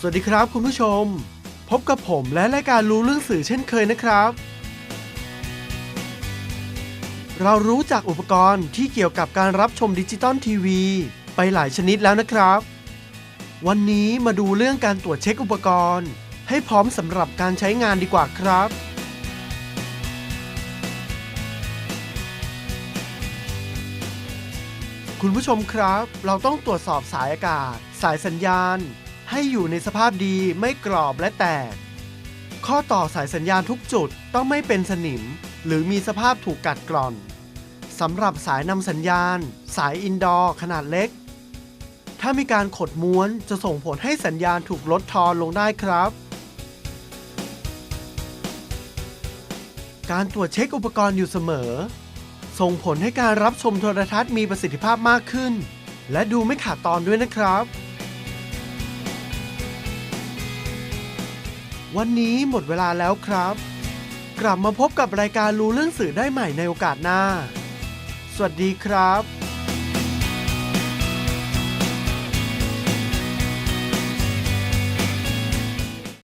สวัสดีครับคุณผู้ชม พบกับผมและรายการรู้เรื่องสื่อเช่นเคยนะครับ เรารู้จักอุปกรณ์ที่เกี่ยวกับการรับชมดิจิตอลทีวี ไปหลายชนิดแล้วนะครับ วันนี้มาดูเรื่องการตรวจเช็คอุปกรณ์ ให้พร้อมสำหรับการใช้งานดีกว่าครับ คุณผู้ชมครับ เราต้องตรวจสอบสายอากาศ สายสัญญาณ ให้อยู่ในสภาพดีไม่กรอบและแตก ข้อต่อสายสัญญาณทุกจุดต้องไม่เป็นสนิม หรือมีสภาพถูกกัดกร่อนสำหรับสายนำสัญญาณ สายอินดอร์ขนาดเล็ก ถ้ามีการขดม้วนจะส่งผลให้สัญญาณถูกลดทอนลงได้ครับ การตรวจเช็คอุปกรณ์อยู่เสมอ ส่งผลให้การรับชมโทรทัศน์มีประสิทธิภาพมากขึ้น และดูไม่ขาดตอนด้วยนะครับ วันนี้หมดเวลาแล้วครับ กลับมาพบกับรายการรู้เรื่องสื่อได้ใหม่ในโอกาสหน้า สวัสดีครับ